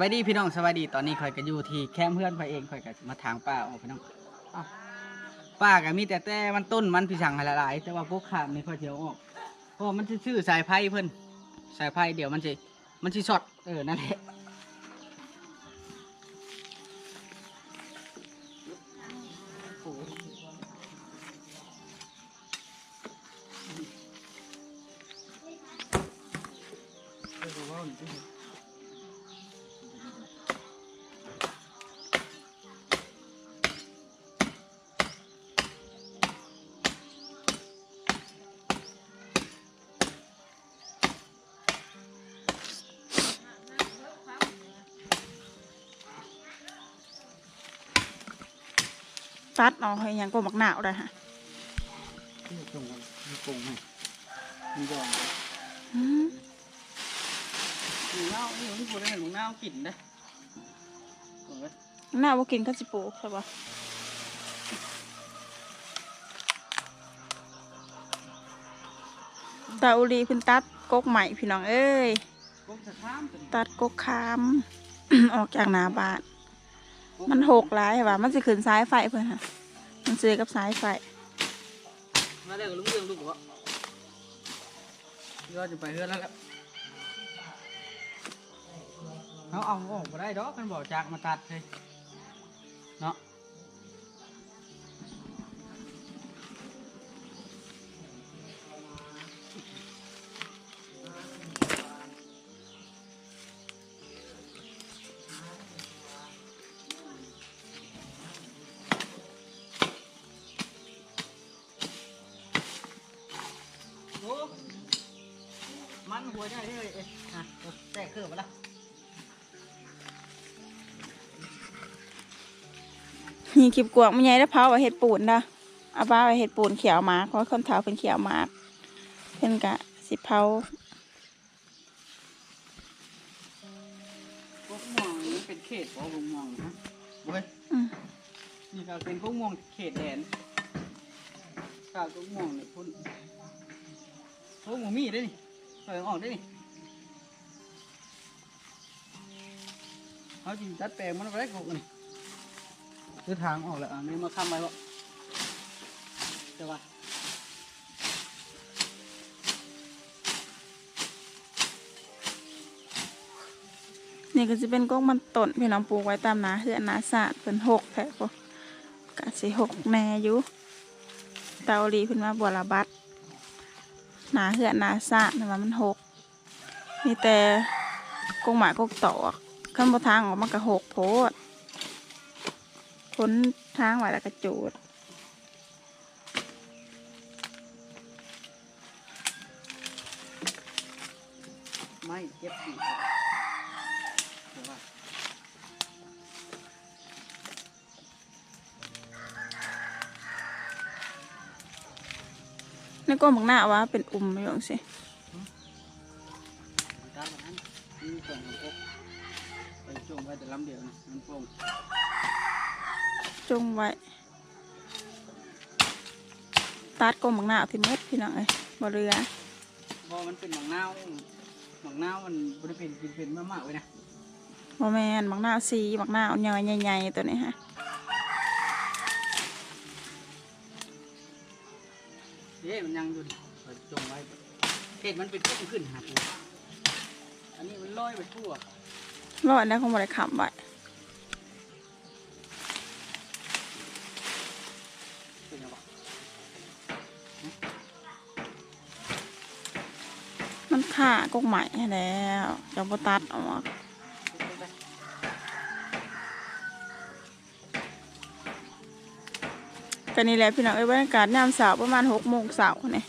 บายดีพี่น้องสบายดีตอนนี้ข่อยก็อยู่ที่แคมป์เพื่อนข่อเองข่อยก็มาทางป้าออกพี่น้องอ้าวป้าก็มีแต่แต่มันต้นมันพี่สั่งหละลายแต่ว่าพวกขามนี่ข่อยเจียวออกเพราะว่ามันสิชื่อสายไพ่เพิ่นสายไพ่เดี๋ยวมันสิมันสิช็อตเออนั่นแหละโอ้ ยเออว่ามันสิตัดเอาให้หยังก็มักหนาวได้ฮะนี่ตรงกันมีกรงไหมมีดองอืมหมูเน่านี่มันพูดได้หมูเน่ากินได้โอ้ยหน้าบ่กินก็สิปลูกใช่ปะตาอุลีเพิ่นตัดกกใหม่พี่น้องเอ้ยกรงสะท้ามตัวนี้ตัดกกคาม ออกจากหน้าบ้าน มันหกหลายว่ามันสิขึ้นสายไฟเพื่อนฮะมันเสียกับสายไฟมาเด้อลุงเรื่องลูกบอกว่าเราจะไปเฮือนแล้วครับเขาเอาออกมาได้ดอกมันบอกจากมาตัดเลยเนาะ มันหัวใหญ่เลยเอ๊ะอะแตกเครื่องไปละนี่คลิปกวางมันใหญ่แล้วเผาไว้เห็ดปูนนะเอาบ้าไว้เห็ดปูนเขียวหมากเพราะว่าคนเฒ่าเป็นเขียวหมากเพิ่นกะสิเผาพวกม่วงนี่เป็นเขตของพวกม่วงนะเว้ยอืมนี่ก็เป็นพวกม่วงเขตแดนข้าวพวกม่วงเนี่ยพุ่นพวกหมูมีได้นี่ เออออกได้นี่เขาจริงจัดแปลงมันไปได้กบนี่คือทางออกแล้วอันนี้มาค้ำไว้บ่จะว่านี่ก็จะเป็นกกมันต้นพี่น้องปลูกไว้ตามนาเฮือนนาสาดเพิ่นหกแท้พวกะสิหกแน่อยู่เตาลีเพิ่นมาบัวระบัด นาเฮือนนาสาแต่ว่ามันหกมีแต่กงหมายกกตอกขึ้นบนทางออกมันก็หกโพดพ้นทางไว้แล้วก็จูดไม่เจ็บปี นี่ก็มักหน้าว่าเป็นอุ่มอยู่จังสิตามนั้นนี่ส่วนของพวกไปจงไว้แต่ลำเดียวนะมันโป่งจงไว้ตัดก็มักหน้าที่เม็ดพี่น้องเอ้ยบ่เรือพอมันเป็นมังนามังนามันบริเป็นเป็นเป็นมากๆเลยนะบ่แมนมักหน้าสีมักหน้าเอาใหญ่ๆตัวนี้ฮะ ด้มันยังอยู่ดิไปจงไว้เห็ดมันเป็นพุ่งขึ้นหักเลยอันนี้มันลอยไปทั่วรอดแล้วคงบ่ได้ขำไว้เป็นยังไงมันข่ากกใหม่ให้แล้วจะบ่ตัดออก ก็นี่แหละพี่น้องเอ้ยบรรยากาศยามเสาร์ประมาณหกโมงเสาร์นี่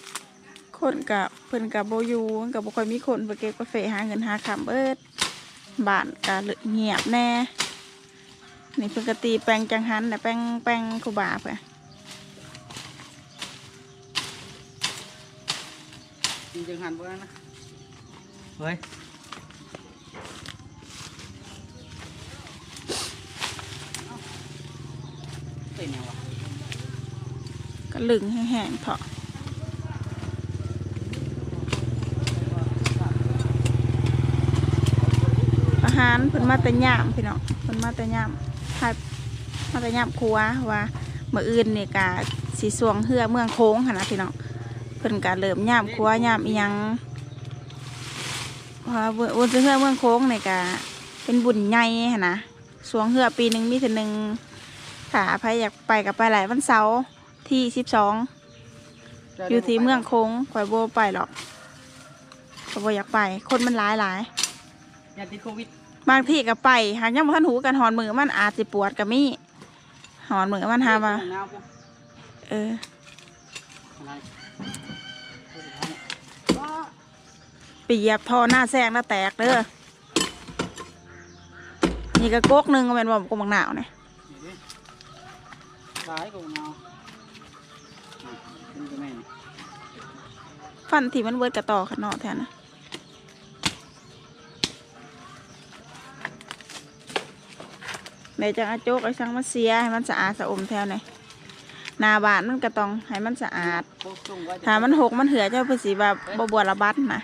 คนกับเพิ่นกับโบอยูกับบ่ค่อยมีคนไปเก็บกาแฟหาเงินหาคำเบิดบ้านก็เงียบแน่นี่เพิ่นก็ตีแปลงจังหันแต่แปลงแปลงคูบาเพื่อจริงจังหันเพื่อนนะเฮ้ยเอ้าเป็นยังวะ ก็ลึงแห้งๆเถาะอาหารเพิ่นมาแต่ย่ามพี่น้องเพิ่นมาแต่ย่ามถ้ามาแต่ย่ามครัวว่ามืออื่นนี่ก็สิสวงเฮือเมืองโค้งหั่นนะพี่น้องเพิ่นก็เริ่มย่ามครัวย่ามอียังว่าบุญเฮือเมืองโค้งนี่ก็เป็นบุญใหญ่หั่นนะสวงเฮือปีหนึ่งมีเทื่หนึ่งถ้าใครอยากไปก็ไปหลายวันเสาร์ ที่12อยู่ที่เมืองโค้งข่อยโบไปหรอกข่อยโบอยากไป คนมันหลายหลายยาติดโควิดบางที่ก็ไปหากยังบ่ทันหูกันหอนมือมันอาจสิปวดก็มีหอนมือมันหามาหนาวปุ๊บเอออะไรไปเหยียบท่อหน้าแซงหน้าแตกเด้อนี่ก็กกหนึงก็เป็นบ่กบักหนาวเนี่ยนี่ดิหลายกว่าหนาว ฟันที่มันเบิดกระต่อขนอแทนนะในจังอาโจกไอ้ช่างมันเสียให้มันสะอาดสะอมแถวไหนหนาบานมันก็ต้องให้มันสะอาดพวกส่งไว้จะถ้ามันหกมันเหือเจ้าเพื่อสีแบบบบัวระบัดนะ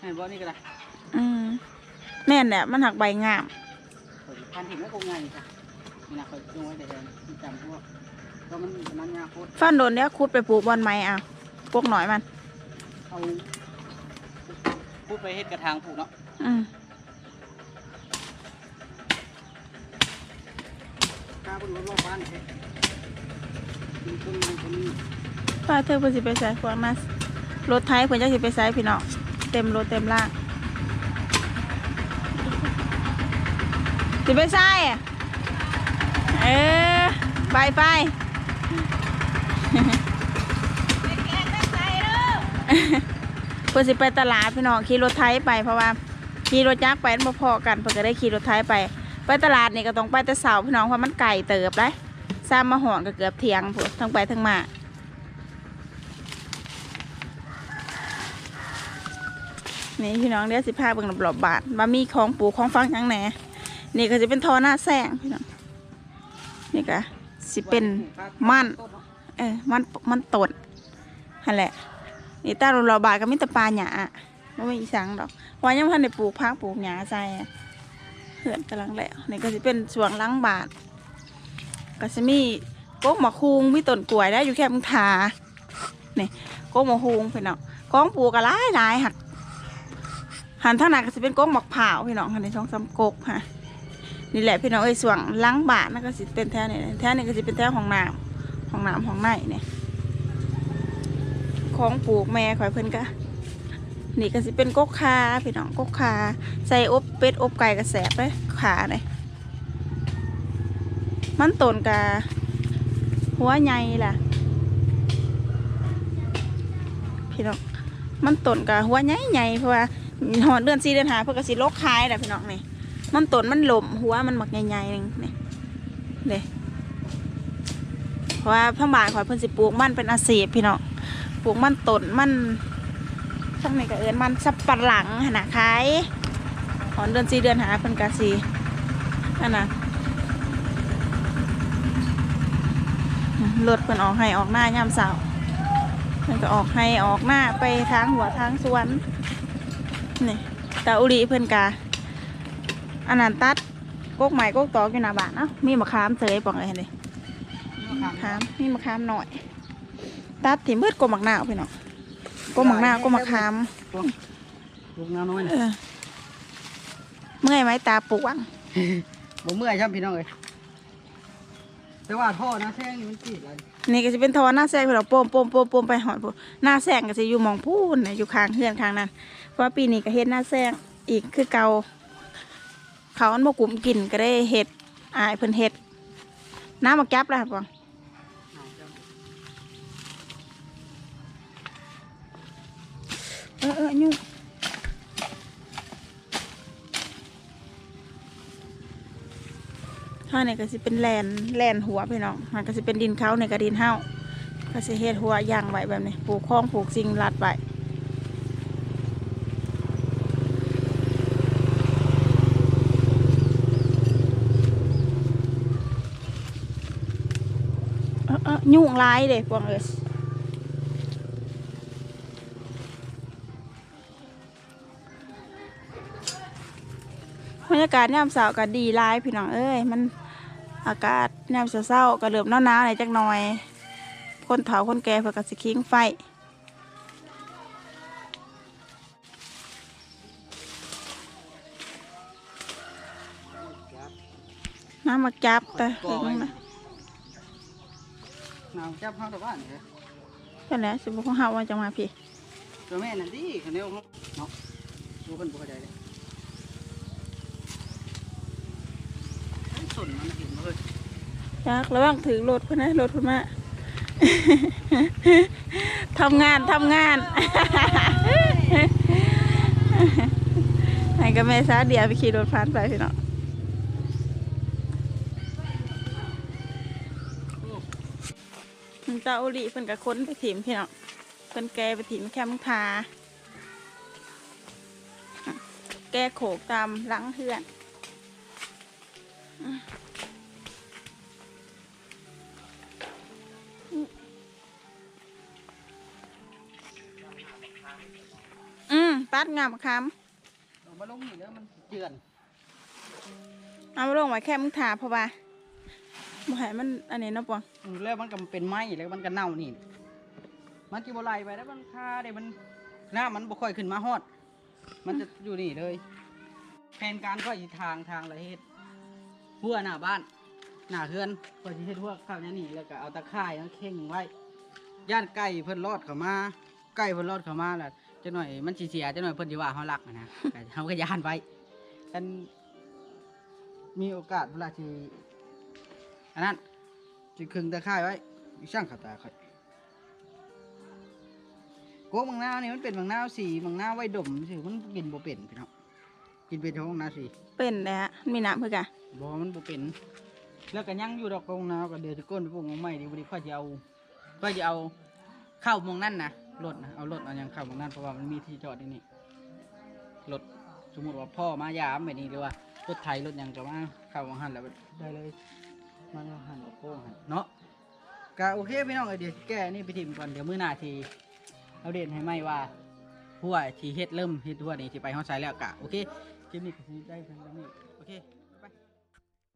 เห็นบ่นี่ก็ได้อืมแม่นแหละมันหักใบงามข้อยพันถิ่นแล้วคงไงนี่ค่ะนี่นะคอยส่งไว้แต่แทนที่จำพวกก็มันมันยาโคตรฟันโดนเนี้ยคุดไปปลูกบอนไม้เอาพวกหน่อยมัน เอาพูดไปเฮ็ดกระถางปลูกเนาะอืมกล้าเพิ่นรอบๆบ้านเฮ็ดมีต้นไม้ต้นนี้ป้าเธอเพื่อสิไปใส่พวกนั้นรถไทยเพื่อนจะสิไปใส่พี่น้องเต็มรถเต็มล่างสิไปใส่อะเออไปไป เพื่อสิไปตลาดพี่น้องขี่รถไทยไปเพราะว่าขี่รถจักรไปมันบ่พอกันเพื่อก็ได้ขี่รถไทยไป ไปตลาดนี่ก็ต้องไปแต่เสาพี่น้องเพราะมันไก่เติบได้ซ้ำมาหอนก็เกือบเทียงพวกทั้งไปทั้งมานี่พี่น้องเดี๋ยวสิพาเบิ่งรอบๆบาทมามีของปูของฟังยังแหนนี่ก็จะเป็นทอหน้าแซงพี่น้องนี่ก็สิเป็นมันเออมันมันตดนั่นแหละ นี่ตาเราเราบาทก็มีแต่ปลาหยาไม่มีอีสังดอกว่ายังพันได้ปลูกพักปลูกหยาใส่อะเหือนกำลังแล้วนี่ก็จะเป็นสวนล้างบาทก็จะมีโก๊กหมะคูงมีต้นกล้วยได้อยู่แค่มึงทานี่โก๊กหมะคูงพี่น้องของปลูกก็หลายหลายหักหันทางนั้นก็จะเป็นโก๊กหมะพร้าพี่น้องหันในช่องซ้ำโก๊กฮะนี่แหละพี่น้องเอ้ยสวนล้างบาทนั่นก็จะเป็นแถวนี่ยแถวนี้ก็จะเป็นแถวของน้ำของน้ำของในเนี่ย ของปลูกแม่ข่อยเพิ่นก็นี่ก็สิเป็นกกคาพี่น้องกกคาใส่อบเป็ดอบไก่กระแสบเลยขาเลยมันต้นกะหัวใหญ่ล่ะ พี่น้องมันต้นกะหัวใหญ่ใหญ่เพราะว่าหอนเดือนสี่เดือนหาเพื่อกะสิลกคายแหละพี่น้องนี่มันต้นมันหล่มหัวมันหมักใหญ่ๆนึงนี่เลยเพราะว่าพังบานข่อยเพิ่นสิปลูกมันเป็นอาชีพพี่น้อง ลูกมันต้นมันช่างไหนก็เอินมันสับปะหลังหนนะขายหอนเดือนสี่เดือนหาเพิ่นกะสีนั่นน่ะรถเพิ่นออกให้ออกหน้ายามเสาร์เพิ่นก็ออกให้ออกหน้าไปทางหัวทางสวนนี่ตาอุริเพิ่นกะอันนั้นตัดกกใหม่กกตอกอยู่หน้าบ้านเนาะมีมะขามเสยปองเลยเห็นดิมะขามมีมะขามหน่อย ตัดถิ่มเบิดกลมหมักหนาวพี่น้องกลมหมักหนาวกลมหมักคามลูกงาน้อยเออเมื่อยไหมตาปวงบ่เมื่อยครับพี่น้องเอ้ยแต่ว่าท่อนะแท่งนี่มันติดอะไรนี่ก็จะเป็นทอหน้าแซงพี่น้องโปมโปมโปมโปมไปหอดพูหน้าแซงก็จะอยู่หมองพูนน่ะอยู่ข้างเฮือนข้างนั้น เพราะว่าปีนี้ก็เฮ็ดหน้าแซงอีกคือเก่าเขาอันบกลุ่มกินก็ได้เฮ็ดอายเพิ่นเฮ็ดน้ำมาจับแล้วครับ อเออเออยุ่งถ้าเนี่ยก็สิเป็นแลนแลนหัวพี่น้องมันก็สิเป็นดินเขาเนี่ยก็ดินเฮ้าก็สิเฮ็ดหัวย่างไว้แบบนี้ปลูกคลองปลูกสิ่งรัดไว้เออเออยุ่งร้ายเด้พวกเอ้ย รรยากาศยามเช้าก็ดีหลายพี่น้องเอ้ยมันอากาศยามเช้าๆก็เริ่มหนาวๆหน่อยจักหน่อย คนเฒ่าคนแก่เพิ่นก็สิคิงไฟน้ำมาจับแต่ก่อถึไว้งนะหนาวจับเฮาแต่บ้านนี่เป็นแล้วสิบุของเฮาว่าจังมาพี่ตัวแม่นั่นดิคันเดียวเนาะเนาะดูเพิ่นบ่เข้าใจเลยเฮ้ยสนมันเห็นบ่เฮ้ย จักระวังถือรถเพิ่อนนะรถเพิ่นมาทำงานทำงานไหนก็แม่ซาเดียวไปขี่รถผ่านไปพี่น้องมันเจ้าอุลิเพิ่นกับค้นไปถิ่มพี่น้องเพิ่นแกไปถิ่มแคมป์ทา แกโขกตามหลังเพื่อน ดงามคเอามาลงนี่แล้วมันเจือนำเอามาลงไว้แค่มึงถาเพราะว่าบ่ให้มันอันนี้เนาะปองอืมแล้วมันก็เป็นไม้แล้วมันก็เน่านี่ มันจิบ่ไหลไปแล้วมันคาได้มันหน้ามันบ่ค่อยขึ้นมาฮอด มันจะอยู่นี่เลย แผนการก็อีกทางทางละเฮ็ดหัวหน้าบ้านหน้าเฮือนก็สิเฮ็ดหัวข้าวเนี้นี่แล้วก็เอาตะข่ายมาเข่งไว้ ย่านไก่เพิ่นรอดเข้ามา ไก่เพิ่นรอดเข้ามาแล้ว จักหน่อยมันสิเสียจักหน่อยเพิ่นสิว่าเฮารักอะนะก็เฮาก็ย่านไว้อันมีโอกาสเวลาที่อันนั้นสิขึงตะข่ายไว้อีช่างเขาตาค่อยโกกบางนาวนี่มันเป็นบางนาวสีบางนาวไว้ดมสิมันกินบ่เป็นพี่น้องกินเป็นท้องนาสีเป็นแหละมีน้ำเพื่อกะบ่มันบ่เป็นแล้วก็ยังอยู่ดอกกงนาวก็เดี๋ยวจะก้นไปปลูกของใหม่ดีบ่ดีค่อยจะเอาค่อยจะเอาเข้าวหมองนั่นนะ รถนะเอารถเอาหยังเข้าวหมองนั่นเพราะว่ามันมีที่จอดที่นี่รถสมมติว่าพ่อมายามแบบนี้หรือว่ารถไถรถหยังก็มาเข้าหมองหันแล้วได้เลยมาแล้วหันเอาโค้งให้เนาะก็โอเคพี่น้องเอ้ยเดี๋ยวแก้นี่ไปทิมก่อนเดี๋ยวมื้อหน้าทีเอาเด่นให้ไหมว่าหัวที่เฮ็ดเริ่มเฮ็ดหัวนี่ที่ไปฮอดไซแล้วกะโอเคคลิปนี้ก็สิได้เพียงเท่านี้โอเค